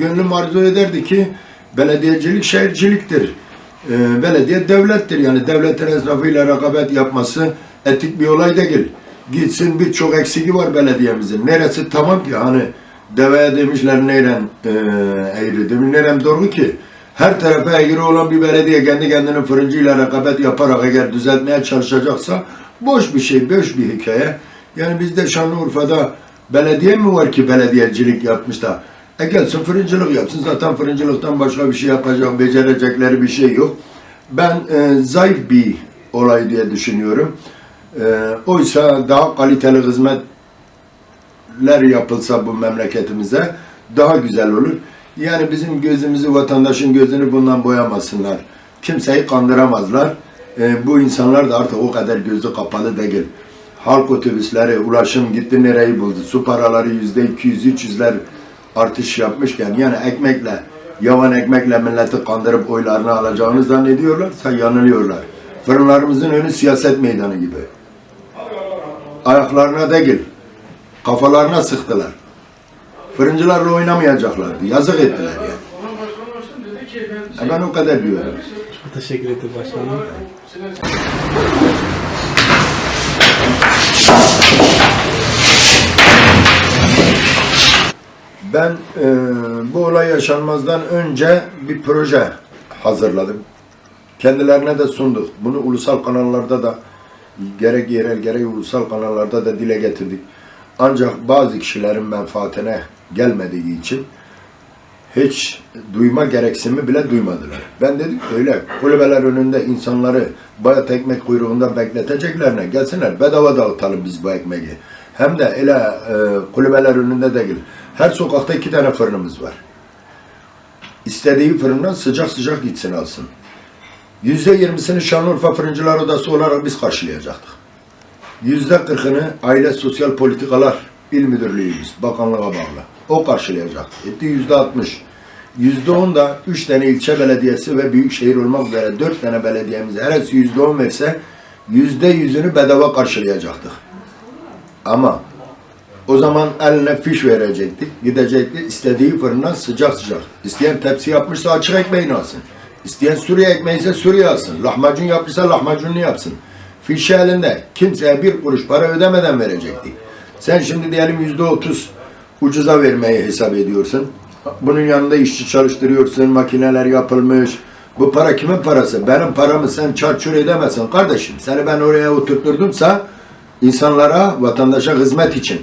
gönlüm arzu ederdi ki belediyecilik şehirciliktir. Ee, belediye devlettir. Yani devletin esnafıyla rekabet yapması etik bir olay değil. Gitsin birçok eksiki var belediyemizin. Neresi tamam ki hani deveye demişler neyren e, eğri demiş nerem doğru ki her tarafa eğri olan bir belediye kendi kendinin fırıncıyla rekabet yaparak eğer düzeltmeye çalışacaksa boş bir şey, boş bir hikaye. Yani bizde Şanlıurfa'da belediye mi var ki belediyecilik yapmış da e gelsin fırıncılık yapsın. Zaten fırıncılıktan başka bir şey yapacak, becerecekleri bir şey yok. Ben e, zayıf bir olay diye düşünüyorum. E, oysa daha kaliteli hizmetler yapılsa bu memleketimize daha güzel olur. Yani bizim gözümüzü, vatandaşın gözünü bundan boyamasınlar. Kimseyi kandıramazlar. E, bu insanlar da artık o kadar gözü kapalı değil. Halk otobüsleri, ulaşım gitti nereyi buldu. Su paraları yüzde 200-300'ler artış yapmışken yani ekmekle, yavan ekmekle milleti kandırıp oylarını alacağını zannediyorlarsa yanılıyorlar. Fırınlarımızın önü siyaset meydanı gibi. Ayaklarına değil, kafalarına sıktılar. Fırıncılarla oynamayacaklardı. Yazık ettiler yani. E ben o kadar diyorum. Teşekkür ederim başkanım. Ben e, bu olay yaşanmazdan önce bir proje hazırladım. Kendilerine de sunduk. Bunu ulusal kanallarda da gerek yerel gerek ulusal kanallarda da dile getirdik. Ancak bazı kişilerin menfaatine gelmediği için hiç duyma gereksinimi bile duymadılar. Ben dedim öyle kulübeler önünde insanları bayat ekmek kuyruğunda bekleteceklerine gelsinler bedava dağıtalım biz bu ekmeği. Hem de öyle e, kulübeler önünde değil. Her sokakta iki tane fırınımız var. İstediği fırından sıcak sıcak gitsin alsın. Yüzde yirmisini Şanlıurfa Fırıncılar Odası olarak biz karşılayacaktık. Yüzde kırkını Aile Sosyal Politikalar İl Müdürlüğümüz, bakanlığa bağlı. O karşılayacak. Etti yüzde altmış. Yüzde on da üç tane ilçe belediyesi ve büyükşehir olmak üzere dört tane belediyemiz heresi yüzde on verse yüzde yüzünü bedava karşılayacaktık. Ama o zaman eline fiş verecektik. Gidecekti istediği fırından sıcak sıcak. İsteyen tepsi yapmışsa açık ekmeğini alsın. İsteyen Suriye ekmeği ise Suriye alsın. Lahmacun yapmışsa lahmacununu yapsın. Fişi elinde. Kimseye bir kuruş para ödemeden verecektik. Sen şimdi diyelim yüzde otuz ucuza vermeyi hesap ediyorsun. Bunun yanında işçi çalıştırıyorsun, makineler yapılmış. Bu para kimin parası? Benim paramı sen çarçur edemezsin kardeşim. Seni ben oraya oturtturdumsa insanlara, vatandaşa hizmet için.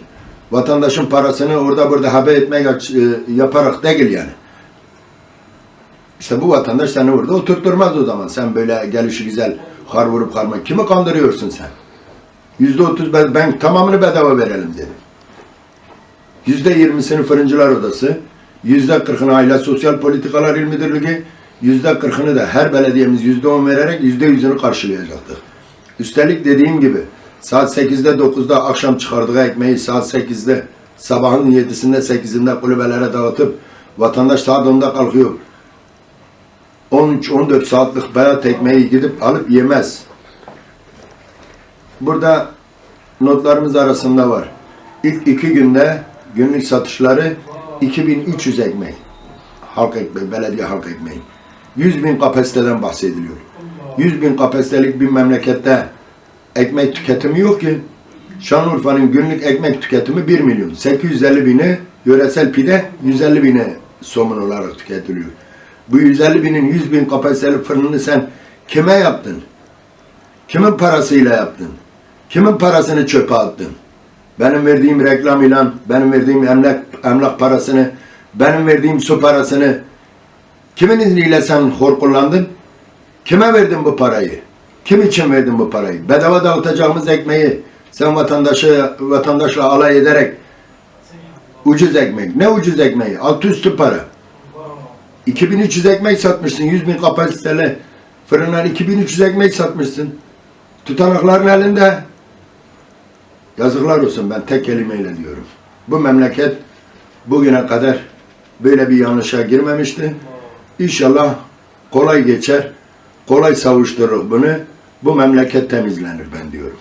Vatandaşın parasını orada burada haber etmek e, yaparak değil yani. İşte bu vatandaş seni orada oturtturmaz o zaman. Sen böyle gelişi güzel har vurup karma. Kimi kandırıyorsun sen? Yüzde otuz ben, tamamını bedava verelim dedim. Yüzde yirmisini Fırıncılar Odası, yüzde kırkını Aile Sosyal Politikalar İl Müdürlüğü, yüzde kırkını da her belediyemiz yüzde on vererek yüzde yüzünü karşılayacaktık. Üstelik dediğim gibi saat sekizde dokuzda akşam çıkardığı ekmeği saat sekizde sabahın yedisinde sekizinde kulübelere dağıtıp vatandaş saat onda kalkıyor. 13-14 saatlik bayat ekmeği gidip alıp yemez. Burada notlarımız arasında var. İlk iki günde günlük satışları 2300 ekmek. Halk ekmeği, belediye halk ekmeği. 100 bin kapasiteden bahsediliyor. 100 bin kapasitelik bir memlekette ekmek tüketimi yok ki. Şanlıurfa'nın günlük ekmek tüketimi 1 milyon. 850 bini yöresel pide, 150 bini somun olarak tüketiliyor. Bu 150 binin 100 bin kapasiteli fırını sen kime yaptın? Kimin parasıyla yaptın? Kimin parasını çöpe attın? Benim verdiğim reklam ilan, benim verdiğim emlak, emlak parasını, benim verdiğim su parasını kimin izniyle sen hor kullandın? Kime verdin bu parayı? Kim için verdin bu parayı? Bedava dağıtacağımız ekmeği sen vatandaşı vatandaşla alay ederek ucuz ekmek. Ne ucuz ekmeği? Altı üstü para. 2300 ekmek satmışsın. 100 bin kapasiteli fırınlar 2300 ekmek satmışsın. Tutanakların elinde. Yazıklar olsun ben tek kelimeyle diyorum. Bu memleket bugüne kadar böyle bir yanlışa girmemişti. İnşallah kolay geçer. Kolay savuşturur bunu. Bu memleket temizlenir ben diyorum.